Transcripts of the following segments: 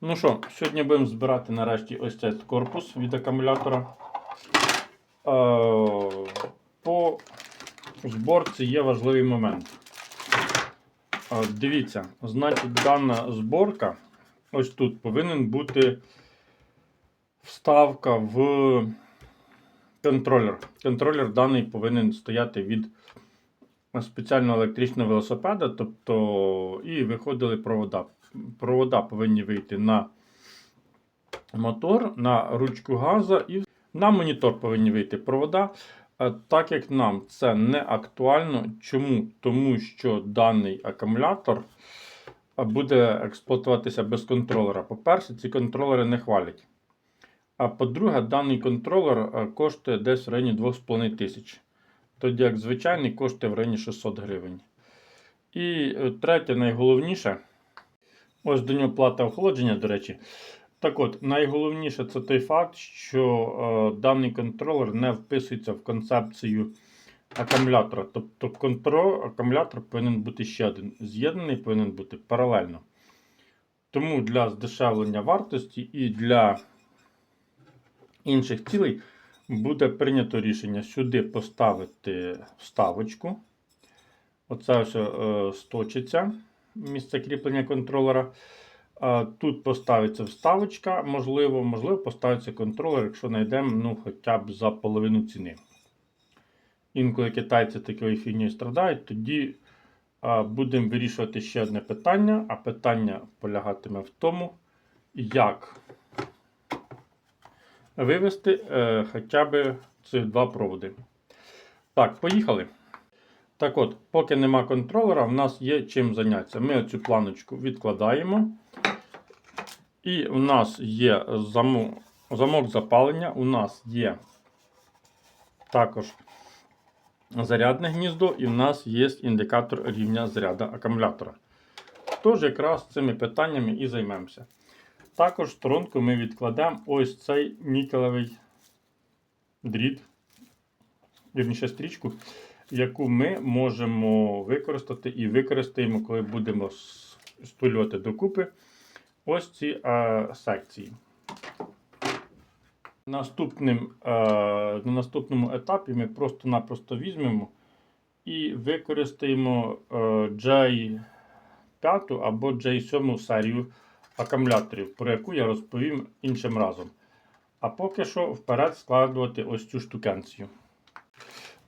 Ну що, сьогодні будемо збирати нарешті ось цей корпус від акумулятора. Е, По зборці є важливий момент. Е, Дивіться, значить, дана зборка, ось тут повинен бути вставка в контролер. Контролер даний повинен стояти від спеціального електричного велосипеда, тобто і виходили провода. Провода повинні вийти на мотор, на ручку газа і на монітор повинні вийти провода. Так як нам це не актуально. Чому? Тому що даний акумулятор буде експлуатуватися без контролера. По-перше, ці контролери не хвалять. А по-друге, даний контролер е, коштує десь в районі 2,5 тисяч. Тоді як звичайний коштує в районі 600 гривень. І е, третє, найголовніше, ось до нього плата охолодження, до речі. Так от, найголовніше це той факт, що е, даний контролер не вписується в концепцію акумулятора. Тобто контроль, акумулятор повинен бути ще один. З'єднаний повинен бути паралельно. Тому для здешевлення вартості і для інших цілей буде прийнято рішення сюди поставити вставочку. Оце ось е, сточиться місце кріплення контролера. Тут поставиться вставочка, можливо, можливо, поставиться контролер, якщо знайдемо ну, хоча б за половину ціни. Інколи китайці такою фігнею страдають, тоді будемо вирішувати ще одне питання, а питання полягатиме в тому, як вивести е, хоча б цих два проводи. Так, поїхали. Так от, поки нема контролера, в нас є чим зайнятися. Ми цю планочку відкладаємо. І у нас є замок, замок запалення, у нас є також зарядне гніздо, і в нас є індикатор рівня заряду акумулятора. Тож, якраз цими питаннями і займемося. Також в сторонку ми відкладемо ось цей нікелевий дріт, вірніше стрічку, яку ми можемо використати і використаємо, коли будемо стулювати докупи ось ці е, секції. Наступним, е, на наступному етапі ми просто-напросто візьмемо і використаємо е, J5 або J7 серію акумуляторів, про яку я розповім іншим разом. А поки що вперед складувати ось цю штукенцію.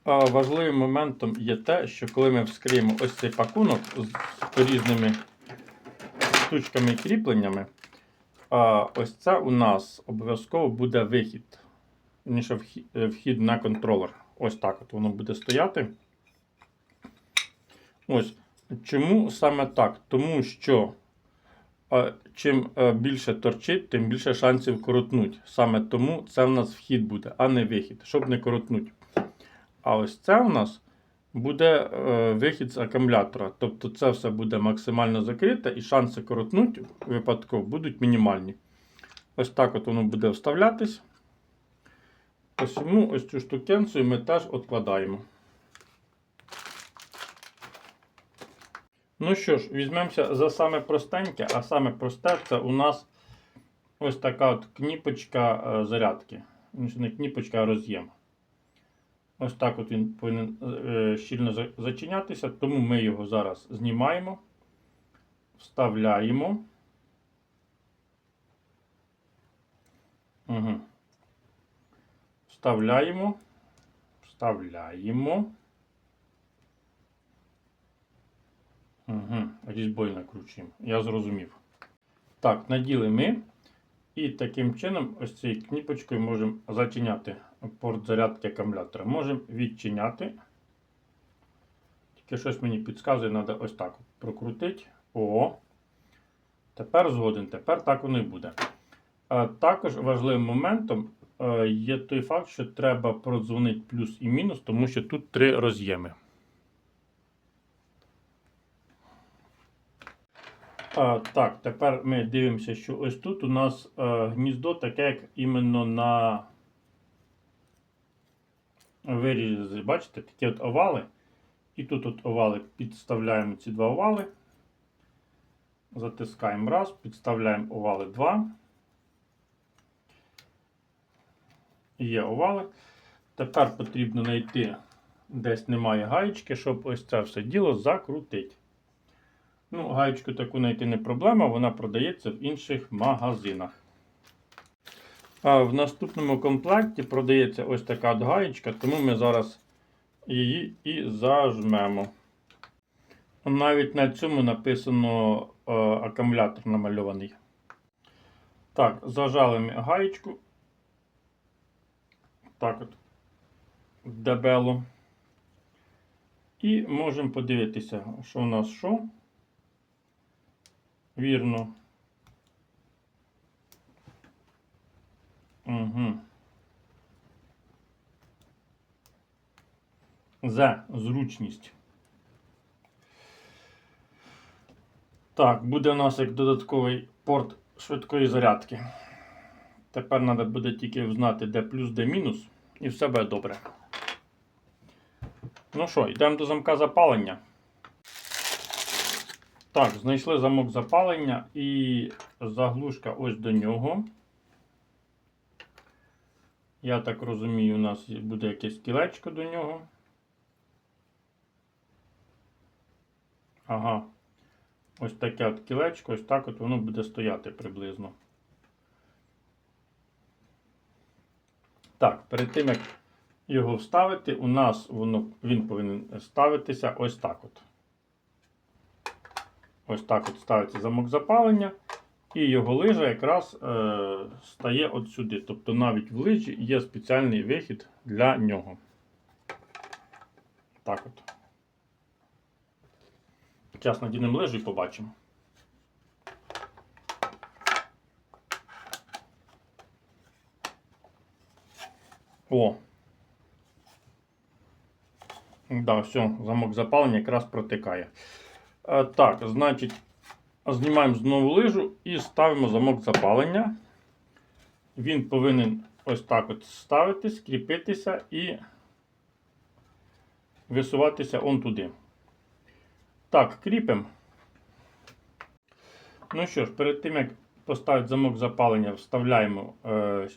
Важливим моментом є те, що коли ми вскриємо ось цей пакунок з різними штучками і кріпленнями, ось це у нас обов'язково буде вихід. Вірніше, вхід, вхід на контролер. Ось так от воно буде стояти. Ось. Чому саме так? Тому що чим е, більше торчить, тим більше шансів коротнуть. Саме тому це в нас вхід буде, а не вихід, щоб не коротнуть. А ось це у нас буде е, вихід з акумулятора. Тобто це все буде максимально закрите і шанси коротнуть випадково будуть мінімальні. Ось так от воно буде вставлятись. Ось йому ось цю штукенцію ми теж відкладаємо. Ну що ж, візьмемося за саме простеньке, а саме просте це у нас ось така от кніпочка е, зарядки. Ну, Не кніпочка, а роз'єм. Ось так от він повинен е, щільно зачинятися, тому ми його зараз знімаємо, вставляємо. Угу. Вставляємо, вставляємо. Угу, різьбою накручуємо. Я зрозумів. Так, наділи ми. І таким чином, ось цією кніпочкою можемо зачиняти порт зарядки акумулятора. Можемо відчиняти. Тільки щось мені підказує, треба ось так прокрутити. О. Тепер згоден, тепер так воно і буде. А, також важливим моментом е, є той факт, що треба продзвонити плюс і мінус, тому що тут три роз'єми. А, так, тепер ми дивимося, що ось тут у нас е, гніздо таке, як іменно на вирізі, бачите, такі от овали. І тут от овали підставляємо ці два овали. Затискаємо раз, підставляємо овали 2. Є овали. Тепер потрібно знайти, десь немає гаєчки, щоб ось це все діло закрутити. Ну, гаєчку таку знайти не проблема, вона продається в інших магазинах. В наступному комплекті продається ось така гаєчка, тому ми зараз її і зажмемо. Навіть на цьому написано е, акумулятор намальований. Так, зажали гаєчку. Так от. Дебело. І можемо подивитися, що у нас що. Вірно. Угу. За зручність. Так, буде у нас як додатковий порт швидкої зарядки. Тепер треба буде тільки знати, де плюс, де мінус, і все буде добре. Ну що, йдемо до замка запалення. Так, знайшли замок запалення і заглушка ось до нього. Я так розумію, у нас буде якесь кілечко до нього. Ага. Ось таке от кілечко, ось так от воно буде стояти приблизно. Так, перед тим як його вставити, у нас воно, він повинен ставитися ось так от. Ось так от ставиться замок запалення. І його лижа якраз е, стає от сюди. Тобто навіть в лижі є спеціальний вихід для нього. Так от. Зараз надінемо лижу і побачимо. О! Да, все, замок запалення якраз протикає. Е, так, значить, знімаємо знову лижу і ставимо замок запалення. Він повинен ось так от ставитись, кріпитися і висуватися он туди. Так, кріпимо. Ну що ж, перед тим, як поставити замок запалення, вставляємо е,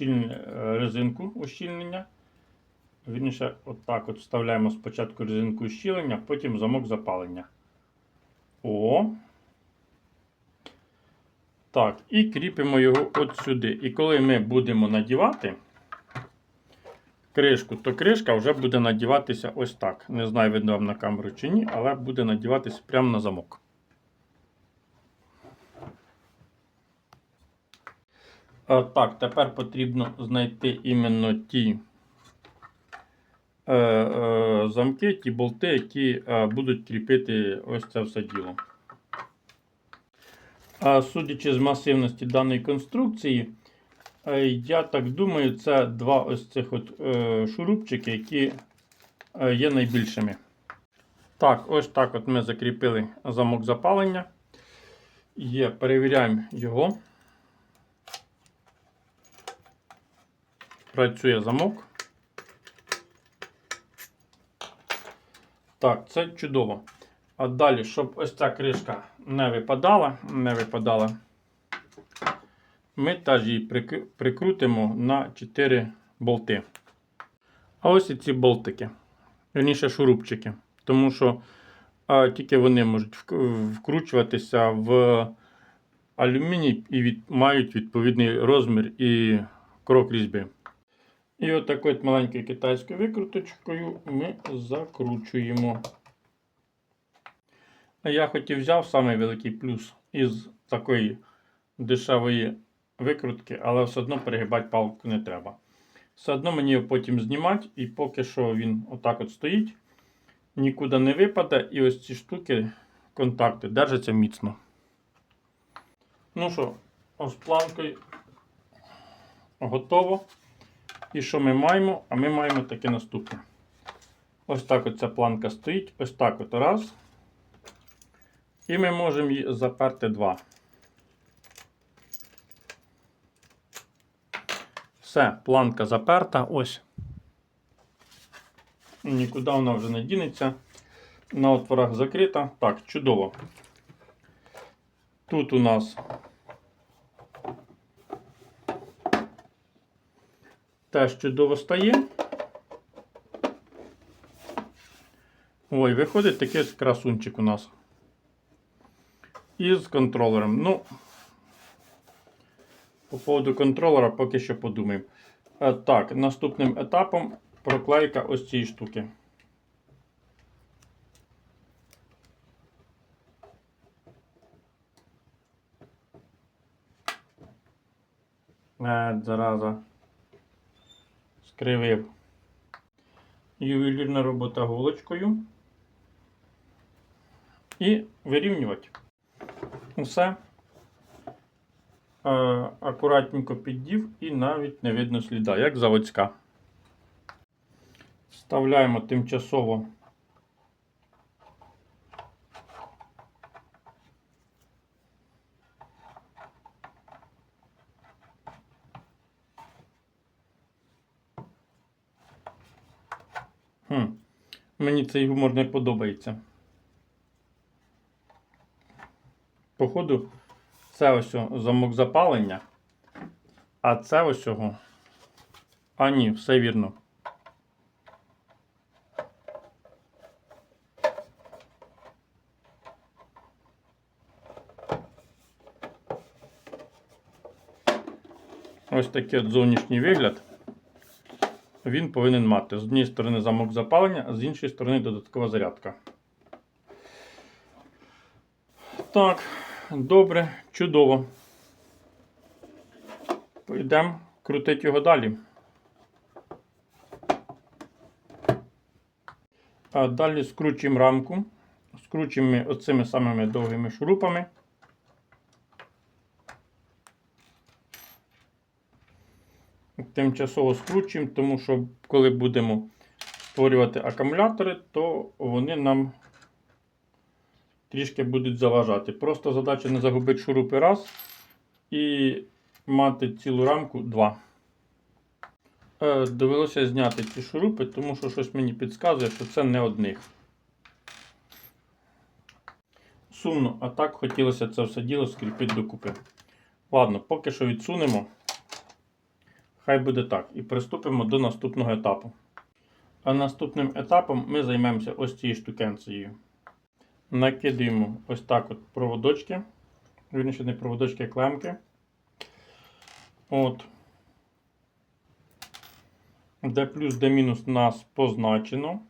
е, резинку ущільнення. Вірніше, отак от вставляємо спочатку резинку ущільнення, потім замок запалення. О. Так, і кріпимо його от сюди. І коли ми будемо надівати кришку, то кришка вже буде надіватися ось так. Не знаю, видно вам на камеру чи ні, але буде надіватися прямо на замок. Так, тепер потрібно знайти іменно ті е, е, замки, ті болти, які е, будуть кріпити ось це все діло. Судячи з масивності даної конструкції, е, я так думаю, це два ось цих от е, шурупчики, які е, є найбільшими. Так, ось так от ми закріпили замок запалення. Є, перевіряємо його. Працює замок. Так, це чудово. А далі, щоб ось ця кришка не випадала, не випадала, ми теж її прикрутимо на 4 болти. А ось і ці болтики, верніше шурупчики. Тому що а, тільки вони можуть вкручуватися в алюміній і від, мають відповідний розмір і крок різьби. І от маленькою китайською викруточкою ми закручуємо. Я хоч і взяв самий великий плюс із такої дешевої викрутки, але все одно перегибати палку не треба. Все одно мені його потім знімати, і поки що він отак от стоїть, нікуди не випаде, і ось ці штуки, контакти, держаться міцно. Ну що, ось планкою готово. І що ми маємо? А ми маємо таке наступне. Ось так от ця планка стоїть, ось так от раз. І ми можемо заперти два. Все, планка заперта, ось. Нікуди вона вже не дінеться. На отворах закрита. Так, чудово. Тут у нас теж чудово стає. Ой, виходить такий красунчик у нас. Із контролером. Ну, по поводу контролера поки що подумаємо. Е, Так, наступним етапом проклейка ось цієї штуки. Е, зараза. Скривив. Ювелірна робота голочкою. І вирівнювати. Усе. Е, акуратненько піддів і навіть не видно сліда, як заводська. Вставляємо тимчасово. Мені цей гумор не подобається. Походу, це ось замок запалення, а це ось його. А ні, все вірно. Ось такий от зовнішній вигляд він повинен мати. З однієї сторони замок запалення, а з іншої сторони додаткова зарядка. Так, добре, чудово. Пойдемо крутити його далі. А далі скручуємо рамку. Скручуємо ми оцими самими довгими шурупами. Тимчасово скручуємо, тому що коли будемо створювати акумулятори, то вони нам трішки будуть заважати. Просто задача не загубити шурупи раз і мати цілу рамку два. Е, Довелося зняти ці шурупи, тому що щось мені підказує, що це не одних. Сумно, а так хотілося це все діло скріпити докупи. Ладно, поки що відсунемо. Хай буде так. І приступимо до наступного етапу. А наступним етапом ми займемося ось цією штукенцією. Накидаємо ось так от проводочки. Вірніше не проводочки, а клемки. От. Де плюс, де мінус нас позначено.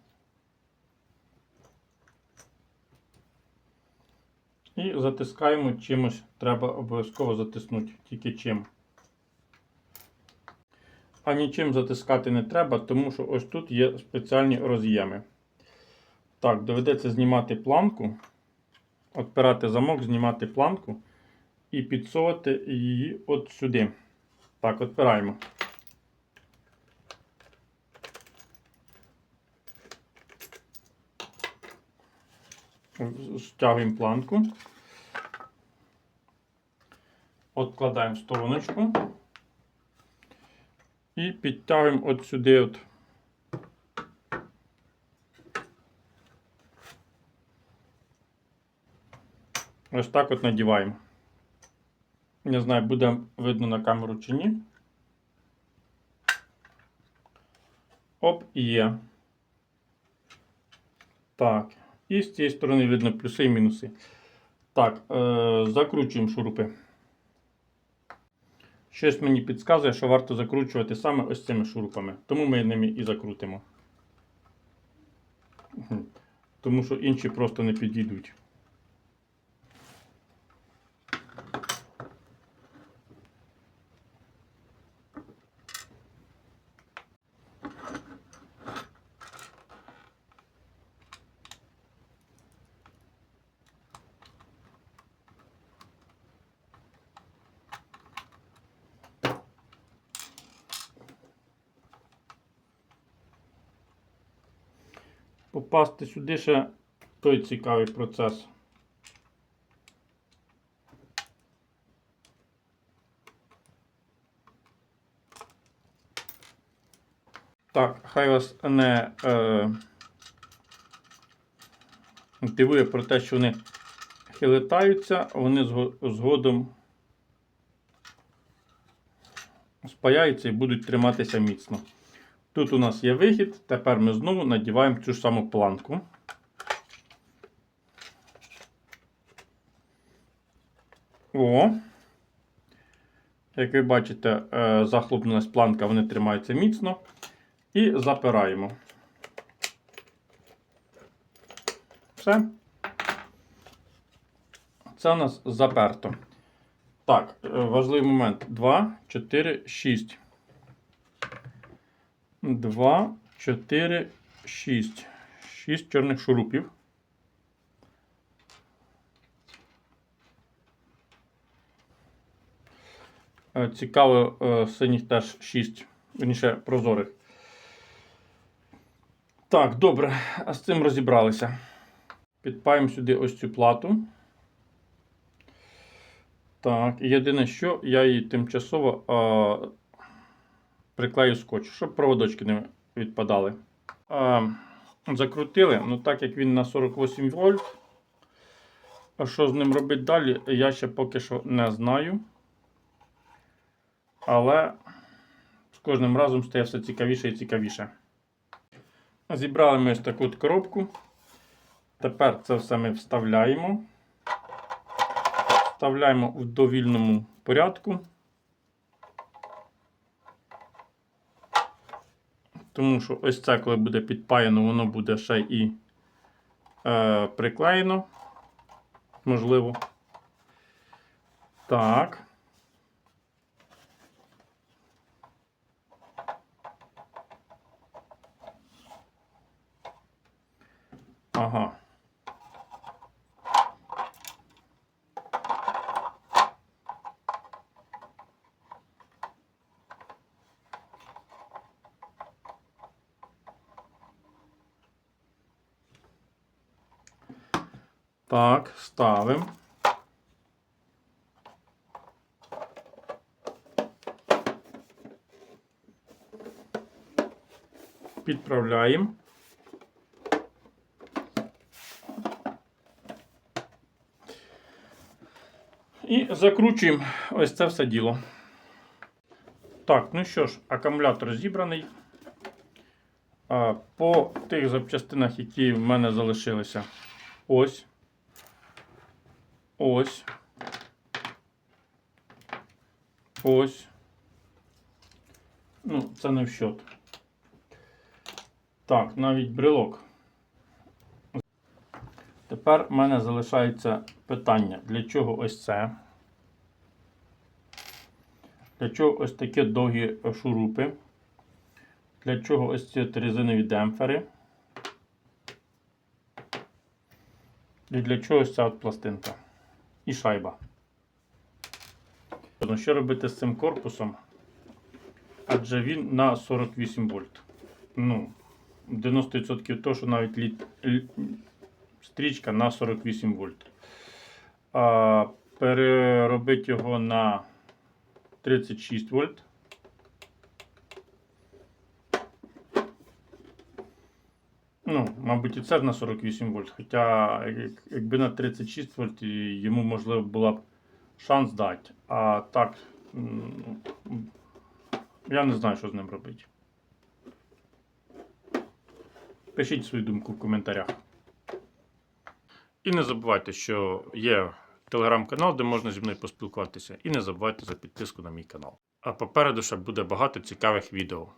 І затискаємо чимось, треба обов'язково затиснути, тільки чим. А нічим затискати не треба, тому що ось тут є спеціальні роз'єми. Так, доведеться знімати планку, відпирати замок, знімати планку і підсовувати її от сюди. Так, відпираємо. Стягуємо планку. Откладаємо стороночку. І підтягуємо от сюди. От. Ось так от надіваємо. Не знаю, буде видно на камеру чи ні. Оп, і є. Так. І з цієї сторони видно плюси і мінуси. Так, е- закручуємо шурупи. Щось мені підказує, що варто закручувати саме ось цими шурупами. Тому ми ними і закрутимо. Тому що інші просто не підійдуть. Попасти сюди ще той цікавий процес. Так, хай вас не е, дивує про те, що вони трохи летаються, вони згодом спаяються і будуть триматися міцно. Тут у нас є вихід, тепер ми знову надіваємо цю ж саму планку. О. Як ви бачите, е, захлопнулась планка, вони тримаються міцно. І запираємо. Все. Це у нас заперто. Так, е, важливий момент. 2, 4, 6. 2, 4, 6. 6 чорних шурупів. Е, Цікаво, е, синіх теж 6, верніше прозорих. Так, добре, а з цим розібралися. Підпаємо сюди ось цю плату. Так, єдине, що я її тимчасово а, приклею скотч, щоб проводочки не відпадали. Закрутили, ну так як він на 48 вольт. А що з ним робити далі, я ще поки що не знаю. Але з кожним разом стає все цікавіше і цікавіше. Зібрали ми ось таку коробку. Тепер це все ми вставляємо. Вставляємо в довільному порядку. Тому що ось це, коли буде підпаяно, воно буде ще і е, приклеєно. Можливо. Так. Ага. Так, ставимо. Підправляємо. І закручуємо ось це все діло. Так, ну що ж, акумулятор зібраний. По тих запчастинах, які в мене залишилися. Ось. Ось. Ось. Ну, це не в счет. Так, навіть брелок. Тепер в мене залишається питання, для чого ось це? Для чого ось такі довгі шурупи? Для чого ось ці резинові демпфери? І для чого ось ця от пластинка? І шайба. Що робити з цим корпусом? Адже він на 48 вольт. Ну, 90% то, що навіть літ, стрічка на 48 вольт. А, переробити його на 36 вольт. Ну, мабуть, і це на 48 вольт. Хоча, як- якби на 36 вольт, йому можливо була б шанс дати. А так, я не знаю, що з ним робити. Пишіть свою думку в коментарях. І не забувайте, що є телеграм-канал, де можна зі мною поспілкуватися. І не забувайте за підписку на мій канал. А попереду ще буде багато цікавих відео.